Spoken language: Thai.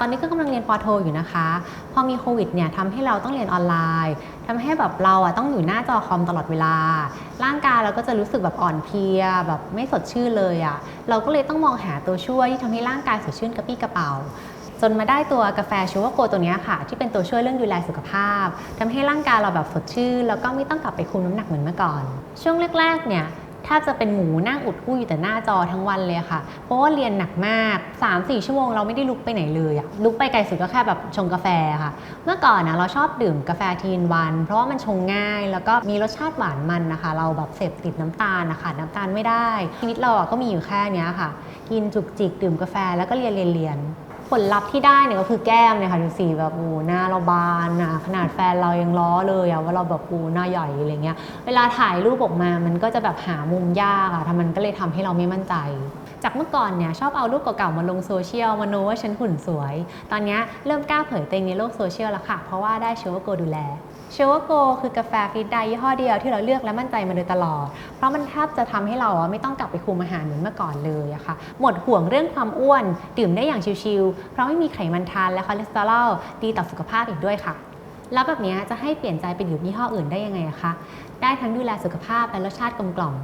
ตอนนี้ก็กำลังเรียนปอโทอยู่นะคะ พอมีโควิดเนี่ยทำให้เราต้องเรียนออนไลน์ทำให้แบบเราอะต้องอยู่หน้าจอคอมตลอดเวลา ร่างกายเราก็จะรู้สึกแบบอ่อนเพลียแบบไม่สดชื่นเลยอะเราก็เลยต้องมองหาตัวช่วยที่ทำให้ร่างกายสดชื่นกระปี้กระเป๋า จนมาได้ตัวกาแฟชูวโกตัวเนี้ยค่ะ ที่เป็นตัวช่วยเรื่องดูแลสุขภาพทำให้ร่างกายเราแบบสดชื่นแล้วก็ไม่ต้องกลับไปคุมน้ำหนักเหมือนเมื่อก่อน ช่วงแรกๆเนี่ย แทบจะเป็นหมูนั่งอุดอู้อยู่แต่หน้าจอทั้งวันเลยค่ะ เพราะว่าเรียนหนักมาก 3-4 ชั่วโมงเราไม่ได้ลุกไปไหนเลยอะลุกไปไกลสุดก็แค่แบบชงกาแฟค่ะ เมื่อก่อนนะเราชอบดื่มกาแฟทีนวัน เพราะว่ามันชงง่ายแล้วก็มีรสชาติหวานมันนะคะ เราแบบเสพติดน้ำตาลนะคะน้ำตาลไม่ได้ชีวิตเราอะก็มีอยู่แค่เนี้ยค่ะ กินจุกจิกดื่มกาแฟแล้วก็เรียนเรียนเรียน ผลลัพธ์ที่ได้เนี่ยก็คือแก้มเนี่ยค่ะดูสีแบบโอ้หน้าเราบานนะขนาดแฟนเรายังล้อเลยอะว่าเราแบบโอ้หน้าใหญ่อะไรเงี้ย เวลาถ่ายรูปออกมามันก็จะแบบหามุมยากอะทำมันก็เลยทำให้เราไม่มั่นใจ จากเมื่อก่อนเนี่ยชอบเอารูปเก่าๆมาลงโซเชียลมาโนว่าฉันหุ่นสวย ตอนนี้เริ่มกล้าเผยตัวเองในโลกโซเชียลแล้วค่ะ เพราะว่าได้เชวโกดูแลเชวโกคือกาแฟฟิตไดยี่ห้อเดียวที่เราเลือกและมั่นใจมาโดยตลอด เพราะมันแทบจะทำให้เราไม่ต้องกลับไปคุมอาหารเหมือนเมื่อก่อนเลยอะค่ะ หมดห่วงเรื่องความอ้วน ดื่มได้อย่างชิลๆ เพราะไม่มีไขมันทานและคอเลสเตอรอลดีต่อสุขภาพอีกด้วยค่ะ แล้วแบบนี้จะให้เปลี่ยนใจไปดื่มยี่ห้ออื่นได้ยังไงอะคะ ได้ทั้งดูแลสุขภาพและรสชาติกลมกล่อม